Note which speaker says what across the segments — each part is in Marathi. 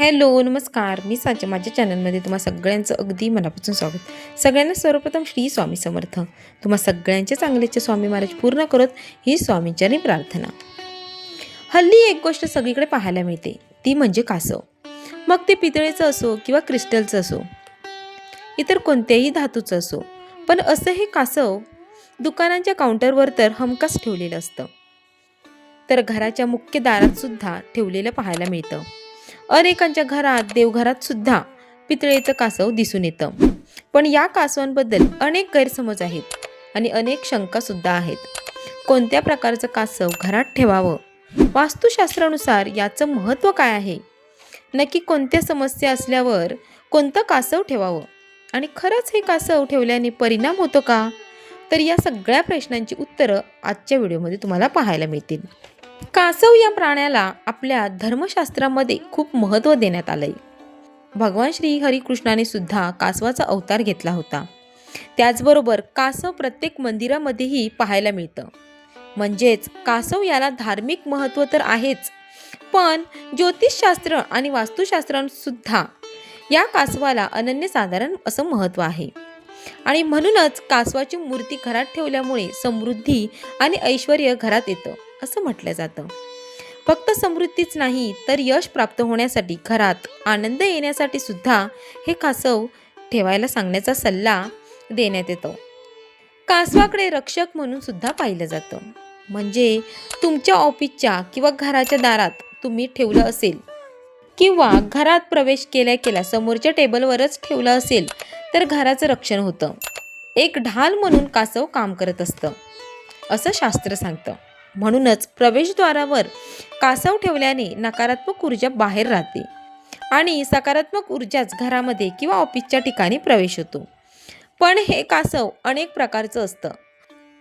Speaker 1: हॅलो नमस्कार. मी साच्या माझ्या चॅनलमध्ये तुम्हा सगळ्यांचं अगदी मनापासून स्वागत. सगळ्यांना सर्वप्रथम श्री स्वामी समर्थ. तुम्हा सगळ्यांचे चांगल्याचे स्वामी महाराज पूर्ण करत ही स्वामींच्यानी प्रार्थना. हल्ली एक गोष्ट सगळीकडे पाहायला मिळते. ती म्हणजे कासव. मग ते पितळेचं असो किंवा क्रिस्टलचं असो इतर कोणत्याही धातूचं असो पण असं हे कासव दुकानांच्या काउंटरवर तर हमखास ठेवलेलं असतं. तर घराच्या मुख्य दारात सुद्धा ठेवलेलं पाहायला मिळतं. अनेकांच्या घरात देवघरात सुद्धा पितळेचं कासव दिसून येतं. पण या कासवांबद्दल अनेक गैरसमज आहेत आणि अनेक शंका सुद्धा आहेत. कोणत्या प्रकारचं कासव घरात ठेवावं? वास्तुशास्त्रानुसार याचं महत्त्व काय आहे? नक्की कोणत्या समस्या असल्यावर कोणतं कासव ठेवावं? आणि खरंच हे कासव ठेवल्याने परिणाम होतो का? तर या सगळ्या प्रश्नांची उत्तरं आजच्या व्हिडिओमध्ये तुम्हाला पाहायला मिळतील. कासव या प्राण्याला आपल्या धर्मशास्त्रामध्ये खूप महत्त्व देण्यात आलंय. भगवान श्री हरिकृष्णाने सुद्धा कासवाचा अवतार घेतला होता. त्याचबरोबर कासव प्रत्येक मंदिरामध्येही पाहायला मिळतं. म्हणजेच कासव याला धार्मिक महत्त्व तर आहेच पण ज्योतिषशास्त्र आणि वास्तुशास्त्रांसुद्धा या कासवाला अनन्यसाधारण असं महत्त्व आहे. आणि म्हणूनच कासवाची मूर्ती घरात ठेवल्यामुळे समृद्धी आणि ऐश्वर घरात येतं. असं म्हटलं जातं. फक्त समृद्धीच नाही तर यश प्राप्त होण्यासाठी घरात आनंद येण्यासाठी सुद्धा हे कासव ठेवायला सांगण्याचा सल्ला देण्यात येतो. कासवाकडे रक्षक म्हणून सुद्धा पाहिलं जातं. म्हणजे तुमच्या ऑफिसच्या किंवा घराच्या दारात तुम्ही ठेवलं असेल किंवा घरात प्रवेश केल्या केल्या समोरच्या टेबलवरच ठेवलं असेल तर घराचं रक्षण होतं. एक ढाल म्हणून कासव काम करत असतं. असं शास्त्र सांगतं. म्हणूनच प्रवेशद्वारावर कासव ठेवल्याने नकारात्मक ऊर्जा बाहेर राहते आणि सकारात्मक ऊर्जाच घरामध्ये किंवा ऑफिसच्या ठिकाणी प्रवेश होतो. पण हे कासव अनेक प्रकारचं असतं.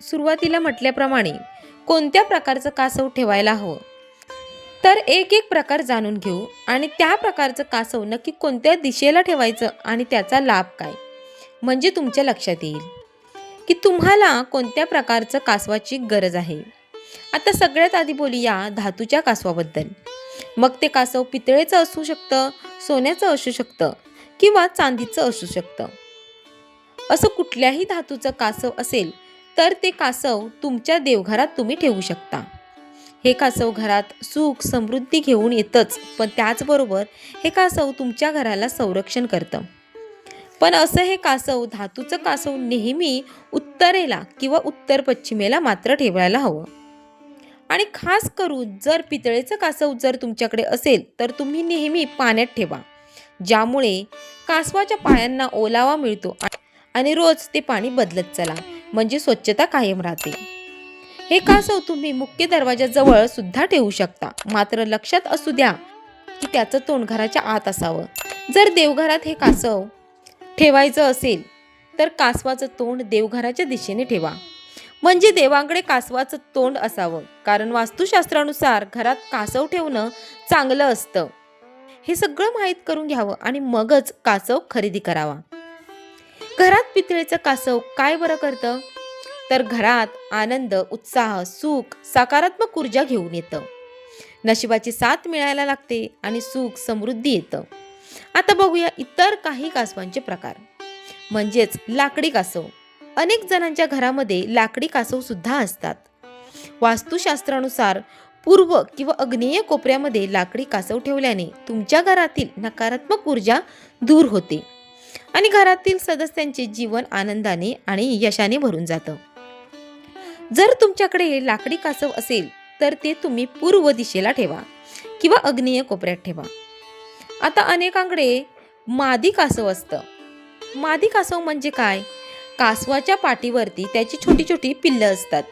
Speaker 1: सुरुवातीला म्हटल्याप्रमाणे कोणत्या प्रकारचं कासव ठेवायला हवं? तर एक एक प्रकार जाणून घेऊ आणि त्या प्रकारचं कासव नक्की कोणत्या दिशेला ठेवायचं आणि त्याचा लाभ काय? म्हणजे तुमच्या लक्षात येईल की तुम्हाला कोणत्या प्रकारचं कासवाची गरज आहे. आता सगळ्यात आधी बोलूया धातूच्या कासवाबद्दल. मग ते कासव पितळेचं असू शकतं सोन्याचं असू शकतं किंवा चांदीचं असू शकतं. असं कुठल्याही धातूचं कासव असेल तर ते कासव तुमच्या देवघरात तुम्ही ठेवू शकता. हे कासव घरात सुख समृद्धी घेऊन येतच पण त्याचबरोबर हे कासव तुमच्या घराला संरक्षण करतं. पण असं हे कासव धातूचं कासव नेहमी उत्तरेला किंवा उत्तर पश्चिमेला मात्र ठेवायला हवं. आणि खास करून जर पितळेचं कासव जर तुमच्याकडे असेल तर तुम्ही नेहमी पाण्यात ठेवा. ज्यामुळे कासवाच्या पायांना ओलावा मिळतो आणि रोज ते पाणी बदलत चला म्हणजे स्वच्छता कायम राहते. हे कासव तुम्ही मुख्य दरवाजाजवळ सुद्धा ठेवू शकता. मात्र लक्षात असू द्या की त्याचं तोंड घराच्या आत असावं. जर देवघरात हे कासव ठेवायचं असेल तर कासवाचं तोंड देवघराच्या दिशेने ठेवा. म्हणजे देवांकडे कासवाचं तोंड असावं. कारण वास्तुशास्त्रानुसार घरात कासव ठेवणं चांगलं असतं. हे सगळं माहीत करून घ्यावं आणि मगच कासव खरेदी करावा. घरात पितळेचं कासव काय बरं करतं? तर घरात आनंद उत्साह सुख सकारात्मक ऊर्जा घेऊन येतं. नशिबाची साथ मिळायला लागते आणि सुख समृद्धी येतं. आता बघूया इतर काही कासवांचे प्रकार. म्हणजेच लाकडी कासव. अनेक जणांच्या घरामध्ये लाकडी कासव सुद्धा असतात. वास्तुशास्त्रानुसार पूर्व किंवा अग्नेय कोपऱ्यामध्ये लाकडी कासव ठेवल्याने तुमच्या घरातील नकारात्मक ऊर्जा दूर होते आणि घरातील सदस्यांचे जीवन आनंदाने आणि यशाने भरून जातं. जर तुमच्याकडे लाकडी कासव असेल तर ते तुम्ही पूर्व दिशेला ठेवा किंवा अग्नेय कोपऱ्यात ठेवा. आता अनेकांकडे मादी कासव असतं. मादी कासव म्हणजे काय? कासवाच्या पाठीवरती त्याची छोटी छोटी पिल्लं असतात.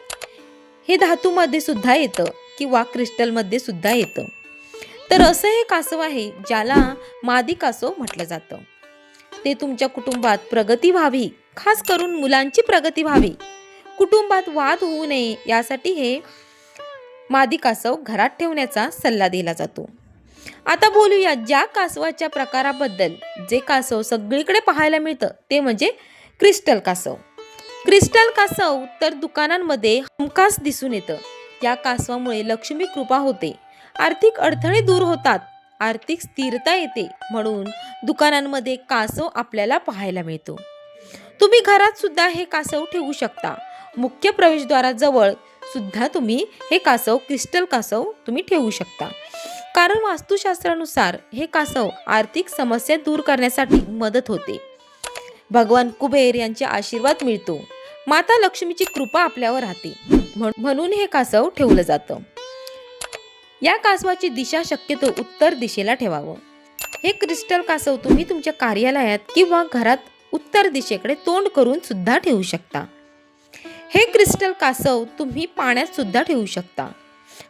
Speaker 1: हे धातूमध्ये सुद्धा येतं किंवा क्रिस्टलमध्ये सुद्धा येतं. तर असं हे कासव आहे ज्याला मादी कासव म्हटलं जातं. ते तुमच्या कुटुंबात प्रगती व्हावी खास करून मुलांची प्रगती व्हावी. कुटुंबात वाद होऊ नये यासाठी हे मादी कासव घरात ठेवण्याचा सल्ला दिला जातो. आता बोलूया ज्या कासवाच्या प्रकाराबद्दल जे कासव सगळीकडे पाहायला मिळतं ते म्हणजे क्रिस्टल कासव. क्रिस्टल कासव तर दुकानांमध्ये हमखास दिसून येतं. या कासवामुळे लक्ष्मी कृपा होते. आर्थिक अडथळे दूर होतात. आर्थिक स्थिरता येते म्हणून दुकानांमध्ये कासव आपल्याला पाहायला मिळतो. तुम्ही घरात सुद्धा हे कासव ठेवू शकता. मुख्य प्रवेशद्वाराजवळ सुद्धा तुम्ही हे कासव क्रिस्टल कासव तुम्ही ठेवू शकता. कारण वास्तुशास्त्रानुसार हे कासव आर्थिक समस्या दूर करण्यासाठी मदत होते. भगवान कुबेर यांचे आशीर्वाद मिळतो. माता लक्ष्मीची कृपा आपल्यावर राहते. म्हणून हे कासव ठेवलं जातं. या कासवाची दिशा शक्यतो उत्तर दिशेला ठेवावं. हे क्रिस्टल कासव तुम्ही तुमच्या कार्यालयात किंवा घरात उत्तर दिशेकडे तोंड करून सुद्धा ठेवू शकता. हे क्रिस्टल कासव तुम्ही पाण्यात सुद्धा ठेवू शकता.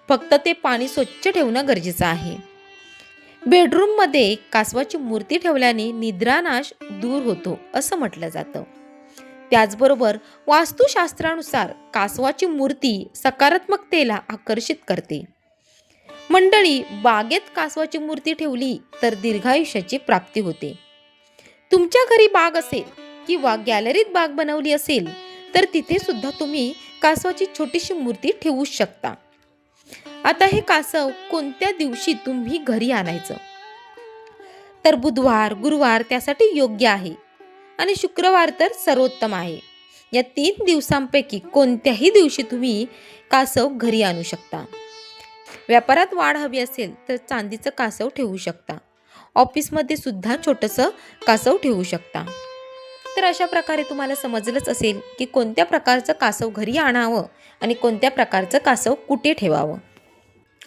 Speaker 1: फक्त ते पाणी स्वच्छ ठेवणं गरजेचं आहे. बेडरूममध्ये कासवाची मूर्ती ठेवल्याने निद्रानाश दूर होतो असं म्हटलं जातं. त्याचबरोबर वास्तुशास्त्रानुसार कासवाची मूर्ती सकारात्मकतेला आकर्षित करते. मंडळी बागेत कासवाची मूर्ती ठेवली तर दीर्घायुष्याची प्राप्ती होते. तुमच्या घरी बाग असेल किंवा गॅलरीत बाग बनवली असेल तर तिथे सुद्धा तुम्ही कासवाची छोटीशी मूर्ती ठेवू शकता. आता हे कासव कोणत्या दिवशी तुम्ही घरी आणायचं? तर बुधवार गुरुवार त्यासाठी योग्य आहे. आणि शुक्रवार तर सर्वोत्तम आहे. या तीन दिवसांपैकी कोणत्याही दिवशी तुम्ही कासव घरी आणू शकता. व्यापारात वाढ हवी असेल तर चांदीचं कासव ठेवू शकता. ऑफिसमध्ये सुद्धा छोटंसं कासव ठेवू शकता. तर अशा प्रकारे तुम्हाला समजलंच असेल की कोणत्या प्रकारचं कासव घरी आणावं आणि कोणत्या प्रकारचं कासव कुठे ठेवावं.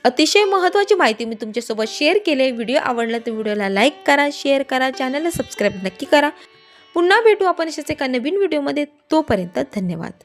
Speaker 1: अतिशय महत्त्वाची माहिती मी तुमच्यासोबत शेअर केली व्हिडिओ आवडला तर व्हिडिओला लाईक करा शेअर करा चॅनलला सबस्क्राईब नक्की करा. पुन्हा भेटू आपण अशाच एका नवीन व्हिडिओमध्ये तोपर्यंत धन्यवाद.